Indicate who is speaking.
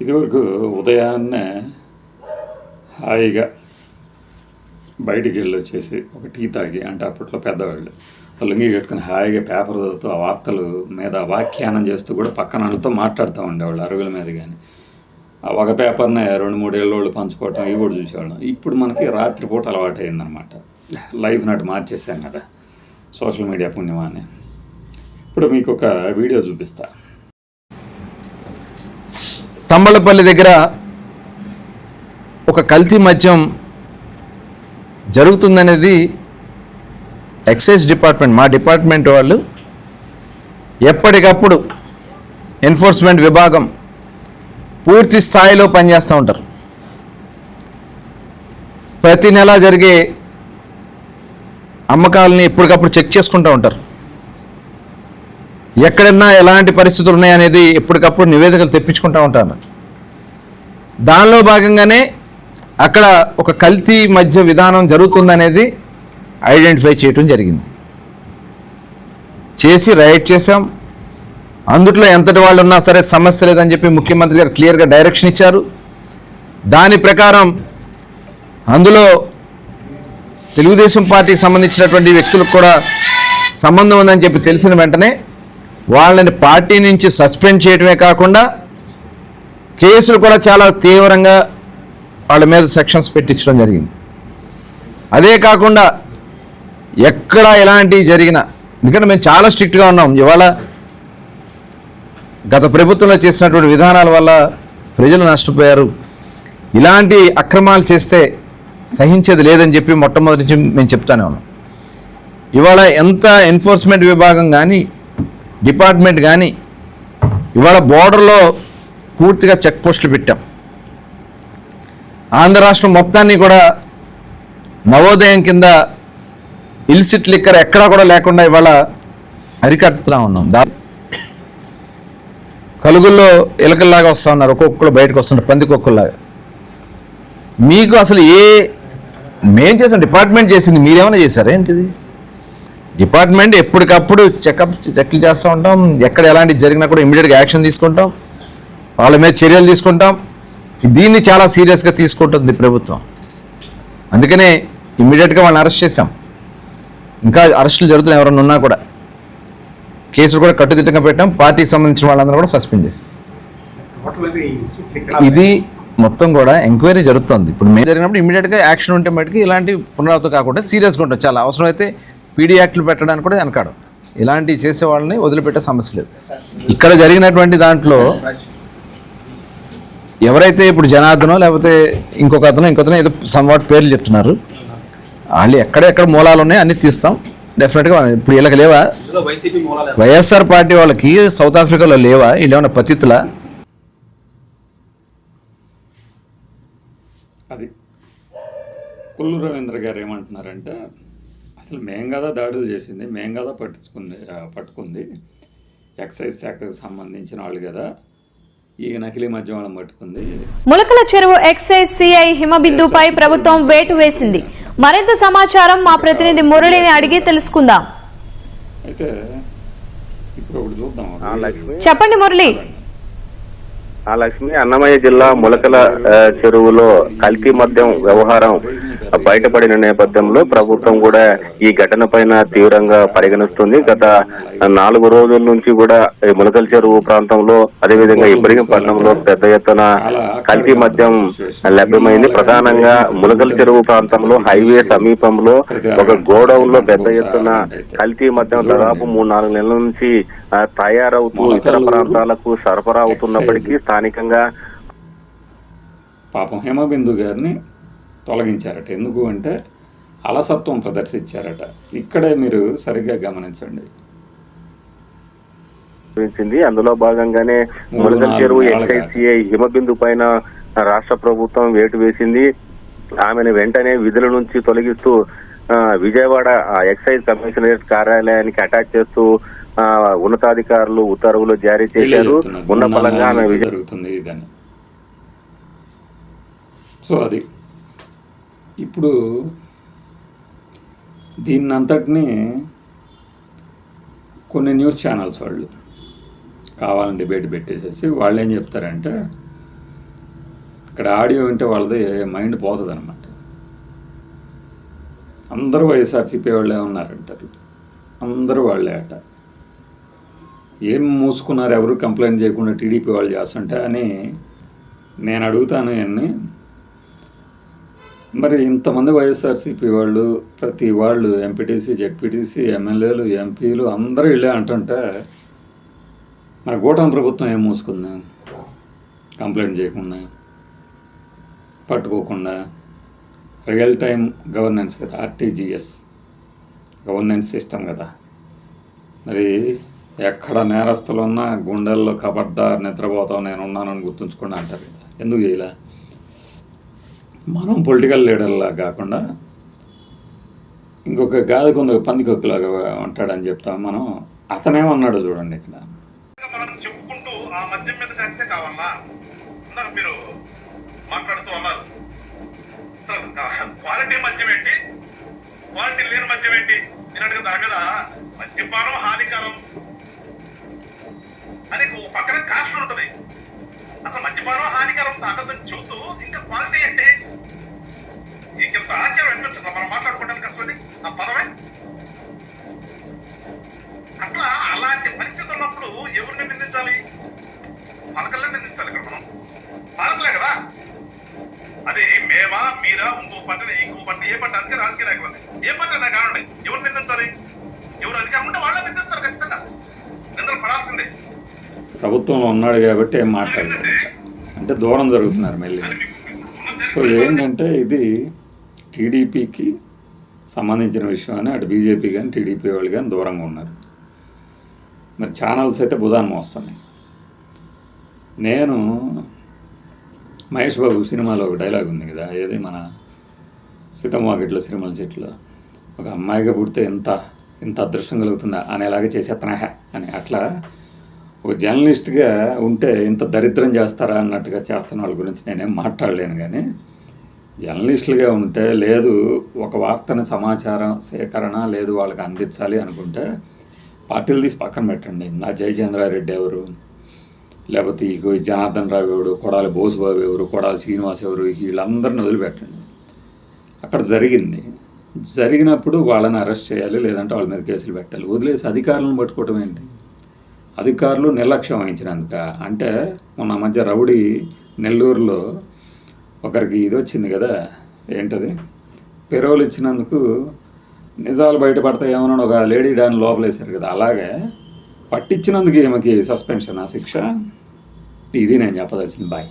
Speaker 1: ఇదివరకు ఉదయాన్నే హాయిగా బయటికి వెళ్ళి వచ్చేసి ఒక టీ తాగి అంటే అప్పట్లో పెద్దవాళ్ళు లుంగి కట్టుకుని హాయిగా పేపర్ చదువుతూ ఆ వార్తలు మీద వ్యాఖ్యానం చేస్తూ కూడా పక్కన వాళ్ళతో మాట్లాడుతూ ఉండేవాళ్ళు అరుగుల మీద కానీ ఆ ఒక పేపర్నే రెండు మూడు ఏళ్ళోళ్ళు పంచుకోవటం ఇవి కూడా చూసేవాళ్ళం. ఇప్పుడు మనకి రాత్రిపూట అలవాటు అయిందనమాట లైఫ్ నాటి మార్చేసాం కదా సోషల్ మీడియా పుణ్యమాన్ని. ఇప్పుడు మీకు ఒక వీడియో చూపిస్తాను
Speaker 2: తంబళపల్లి దగ్గర ఒక కల్తీ మద్యం జరుగుతుందనేది ఎక్సైజ్ డిపార్ట్మెంట్ మా డిపార్ట్మెంట్ వాళ్ళు ఎప్పటికప్పుడు ఎన్ఫోర్స్మెంట్ విభాగం పూర్తి స్థాయిలో పనిచేస్తూ ఉంటారు. ప్రతి నెల జరిగే అమ్మకాలని ఎప్పటికప్పుడు చెక్ చేసుకుంటూ ఉంటారు. ఎక్కడన్నా ఎలాంటి పరిస్థితులు ఉన్నాయనేది ఎప్పటికప్పుడు నివేదికలు తెప్పించుకుంటూ ఉంటాను. దానిలో భాగంగానే అక్కడ ఒక కల్తీ మధ్య విధానం జరుగుతుందనేది ఐడెంటిఫై చేయటం జరిగింది. చేసి రైట్ చేశాం. అందుట్లో ఎంతటి వాళ్ళు ఉన్నా సరే సమస్య లేదని చెప్పి ముఖ్యమంత్రి గారు క్లియర్గా డైరెక్షన్ ఇచ్చారు. దాని ప్రకారం అందులో తెలుగుదేశం పార్టీకి సంబంధించినటువంటి వ్యక్తులకు కూడా సంబంధం ఉందని చెప్పి తెలిసిన వెంటనే వాళ్ళని పార్టీ నుంచి సస్పెండ్ చేయడమే కాకుండా కేసులు కూడా చాలా తీవ్రంగా వాళ్ళ మీద సెక్షన్స్ పెట్టించడం జరిగింది. అదే కాకుండా ఎక్కడ ఎలాంటివి జరిగినా ఎందుకంటే మేము చాలా స్ట్రిక్ట్గా ఉన్నాం. ఇవాళ గత ప్రభుత్వంలో చేసినటువంటి విధానాల వల్ల ప్రజలు నష్టపోయారు. ఇలాంటి అక్రమాలు చేస్తే సహించేది లేదని చెప్పి మొట్టమొదటి నుంచి మేము చెప్తానే ఉన్నాం. ఇవాళ ఎంత ఎన్ఫోర్స్మెంట్ విభాగం కానీ డిపార్ట్మెంట్ కానీ ఇవాళ బోర్డర్లో పూర్తిగా చెక్ పోస్టులు పెట్టాం. ఆంధ్ర రాష్ట్రం మొత్తాన్ని కూడా నవోదయం కింద ఇల్సిట్ లిక్కర్ ఎక్కడా కూడా లేకుండా ఇవాళ అరికట్టుతూ ఉన్నాం. దా కలుగుల్లో ఇలకల్లాగా వస్తూ ఉన్నారు. ఒక్కొక్కరు బయటకు వస్తున్నారు పందికొక్కలాగా మీకు అసలు ఏ మేం చేసాం డిపార్ట్మెంట్ చేసింది. మీరేమైనా చేశారా ఏంటిది? డిపార్ట్మెంట్ ఎప్పటికప్పుడు చెకప్ చెక్లు చేస్తూ ఉంటాం. ఎక్కడ ఎలాంటి జరిగినా కూడా ఇమీడియట్గా యాక్షన్ తీసుకుంటాం. వాళ్ళ మీద చర్యలు తీసుకుంటాం. దీన్ని చాలా సీరియస్గా తీసుకుంటుంది ప్రభుత్వం. అందుకనే ఇమ్మీడియట్గా వాళ్ళని అరెస్ట్ చేశాం. ఇంకా అరెస్టులు జరుగుతున్నాయి ఎవరన్నా ఉన్నా కూడా కేసులు కూడా కట్టుదిట్టంగా పెట్టాం. పార్టీకి సంబంధించిన వాళ్ళందరూ కూడా సస్పెండ్ చేశాం. ఇది మొత్తం కూడా ఎంక్వైరీ జరుగుతుంది. ఇప్పుడు మేము జరిగినప్పుడు ఇమీడియట్గా యాక్షన్ ఉంటే మటుకు ఇలాంటి పునరావృతం కాకుండా సీరియస్గా ఉంటాం చాలా అవసరమైతే పీడీ యాక్ట్లు పెట్టడానికి కూడా వెనకాడు. ఇలాంటివి చేసే వాళ్ళని వదిలిపెట్టే సమస్య లేదు. ఇక్కడ జరిగినటువంటి దాంట్లో ఎవరైతే ఇప్పుడు జనార్దనో లేకపోతే ఇంకొక అతను ఇంకొకతను ఏదో సమ్వాట్ పేర్లు చెప్తున్నారు. వాళ్ళు ఎక్కడెక్కడ మూలాలు ఉన్నాయో అన్ని తీస్తాం. డెఫినెట్గా ఇప్పుడు వీళ్ళకి లేవా? వైఎస్ఆర్ పార్టీ వాళ్ళకి సౌత్ ఆఫ్రికాలో లేవా? వీళ్ళు ఏమైనా పతితులా?
Speaker 1: అది. కొల్లు రవీంద్ర గారు ఏమంటున్నారంటే అసలు మేం కదా దాడులు చేసింది మేం కదా పట్టించుకుంది పట్టుకుంది. ఎక్సైజ్ శాఖకు సంబంధించిన వాళ్ళు కదా ఈ నకిలీ మద్యం వాళ్ళని పట్టుకుంది.
Speaker 3: ములకల చెరువు ఎక్సైజ్ సిఐ హిమబిందుపై ప్రభుత్వం వేటు వేసింది. మరింత సమాచారం మా ప్రతినిధి మురళిని అడిగి తెలుసుకుందాం.
Speaker 1: అయితే ఇప్పుడు ఒకటి చూద్దాం.
Speaker 3: చెప్పండి మురళి.
Speaker 4: ఆ లక్ష్మి అన్నమయ్య జిల్లా ములకల చెరువులో కల్తీ మద్యం వ్యవహారం బయటపడిన నేపథ్యంలో ప్రభుత్వం కూడా ఈ ఘటన పైన తీవ్రంగా పరిగణిస్తుంది. గత నాలుగు రోజుల నుంచి కూడా ములకల చెరువు ప్రాంతంలో అదేవిధంగా ఇబ్రహీంపట్నంలో పెద్ద ఎత్తున కల్తీ మద్యం లభ్యమైంది. ప్రధానంగా ములకల చెరువు ప్రాంతంలో హైవే సమీపంలో ఒక గోడౌన్లో పెద్ద ఎత్తున కల్తీ మద్యం దాదాపు మూడు నాలుగు నెలల నుంచి తయారవుతూ ఇతర ప్రాంతాలకు సరఫరా అవుతున్నప్పటికీ స్థానికంగా
Speaker 1: పాపం హిమబిందు గారిని తొలగించారట. ఎందుకు అంటే అలసత్వం ప్రదర్శించారట. ఇక్కడే మీరు సరిగ్గా గమనించండి.
Speaker 4: అందులో భాగంగానే
Speaker 1: నాలుగు
Speaker 4: చెరువు. ఎక్సైసీఐ హిమబిందు పైన రాష్ట్ర ప్రభుత్వం వేటు వేసింది. ఆమెను వెంటనే విధుల నుంచి తొలగిస్తూ విజయవాడ ఎక్సైజ్ కమిషనరేట్ కార్యాలయానికి అటాచ్ చేస్తూ ఉన్నతాధికారులు ఉత్తర్వులు జారీ చేశారు. ఉన్న ఫలంగా
Speaker 1: నాలుగు
Speaker 4: ఆమె
Speaker 1: జరుగుతుంది ఇదని. సో అది. ఇప్పుడు దీన్నంతటినీ కొన్ని న్యూస్ ఛానల్స్ వాళ్ళు కావాలని డిబేట్ పెట్టేసేసి వాళ్ళు ఏం చెప్తారంటే ఇక్కడ ఆడియో వింటే వాళ్ళది మైండ్ పోతుంది అనమాట అందరూ వైఎస్ఆర్సీపీ వాళ్ళే ఉన్నారంటారు. అందరూ వాళ్ళే అట. ఏం మూసుకున్నారు ఎవరు కంప్లైంట్ చేయకుండా టీడీపీ వాళ్ళు చేస్తుంటే అని నేను అడుగుతాను ఇవన్నీ మరి ఇంతమంది వైఎస్ఆర్సీపీ వాళ్ళు ప్రతి వాళ్ళు ఎంపీటీసీ జెడ్పీటీసీ ఎమ్మెల్యేలు ఎంపీలు అందరూ వెళ్ళే అంటుంటే మన గూటం ప్రభుత్వం ఏం మూసుకుంది? కంప్లైంట్ చేయకుండా పట్టుకోకుండా రియల్ టైం గవర్నెన్స్ కదా ఆర్టీజీఎస్ గవర్నెన్స్ సిస్టమ్ కదా. మరి ఎక్కడ నేరస్తులు ఉన్నా గుండెల్లో కబడ్డా నిద్రపోతాం నేనున్నానని గుర్తుంచుకోండి అంటారు. ఎందుకు చేయలే? మనం పొలిటికల్ లీడర్లా కాకుండా ఇంకొక గాదికి ఉంది పందికొక్కులాగా ఉంటాడని చెప్తాం మనం. అతనేమన్నాడు చూడండి ఇక్కడ.
Speaker 5: చెప్పుకుంటూ ఆ మద్యం మీద ట్యాక్సే కావాలా? ఇందాక మీరు మాట్లాడుతూ ఉన్నారు. క్వాలిటీ మద్యం ఏంటి? క్వాలిటీ లేని మద్యం ఏంటి? నేను అడిగిన దాని మీద మద్యపానం హానికరం అని ఒక పక్కన కాస్ట్ ఉంటుంది. అసలు మద్యపానం హానికరం తాగదని చెబుతూ ఇంకా క్వాలిటీ అంటే ఇంకెంత ఆశ్చర్యం అనిపించదు. మనం మాట్లాడుకోవడానికి అసలు అది ఆ పదమే. అట్లా అలాంటి పరిస్థితి ఉన్నప్పుడు ఎవరిని నిందించాలి? పలకల్ని నిందించాలి ఇక్కడ మనం. పలకలే కదా. అది మేమా మీరా ఇంకో పట్టణ ఇంకో పట్ట. ఏ పట్ట? అందుకే రాజకీయ నాయకులు ఏ పట్ట? నాకు కానండి ఎవరు నిందించాలి? ఎవరు అధికారం ఉంటే వాళ్ళని నిందిస్తారు.
Speaker 1: ప్రభుత్వంలో ఉన్నాడు కాబట్టి ఏం మాట్లాడలేదు. అంటే దూరం జరుగుతున్నారు మళ్ళీ. సో ఏంటంటే ఇది టీడీపీకి సంబంధించిన విషయం అని అటు బీజేపీ కానీ టీడీపీ వాళ్ళు కానీ దూరంగా ఉన్నారు. మరి ఛానల్స్ అయితే బుధాన్ని మోస్తున్నాయి. నేను మహేష్ బాబు సినిమాలో ఒక డైలాగ్ ఉంది కదా ఏది మన సీతమ్మాకెట్లో సినిమాల చెట్లు ఒక అమ్మాయిగా పుడితే ఎంత ఇంత అదృష్టం కలుగుతుందా అనేలాగా చేసేత్తనా అని. అట్లా ఒక జర్నలిస్ట్గా ఉంటే ఇంత దరిద్రం చేస్తారా అన్నట్టుగా చేస్తున్న వాళ్ళ గురించి నేనేం మాట్లాడలేను కానీ జర్నలిస్టులుగా ఉంటే లేదు ఒక వార్తని సమాచారం సేకరణ లేదు వాళ్ళకి అందించాలి అనుకుంటే పార్టీలు తీసి పక్కన పెట్టండి. నా జయచంద్రారెడ్డి ఎవరు? లేకపోతే ఇగో జనార్దన్ రావు ఎవరు? కొడాలి బోసుబాబు ఎవరు? కొడాలి శ్రీనివాస్ ఎవరు? వీళ్ళందరిని వదిలిపెట్టండి. అక్కడ జరిగింది. జరిగినప్పుడు వాళ్ళని అరెస్ట్ చేయాలి లేదంటే వాళ్ళ మీద కేసులు పెట్టాలి. వదిలేసి అధికారులను పట్టుకోవటం ఏంటి? అధికారులు నిర్లక్ష్యం వహించినందుక అంటే మొన్న మధ్య రౌడీ నెల్లూరులో ఒకరికి ఇది వచ్చింది కదా ఏంటది? పెరోలు ఇచ్చినందుకు నిజాలు బయటపడతాయేమోనని ఒక లేడీ డాన్ లోపలేశారు కదా అలాగే పట్టించినందుకు ఈమెకి సస్పెన్షన్ ఆ శిక్ష? ఇది నేను చెప్పదలిచింది. బాయ్.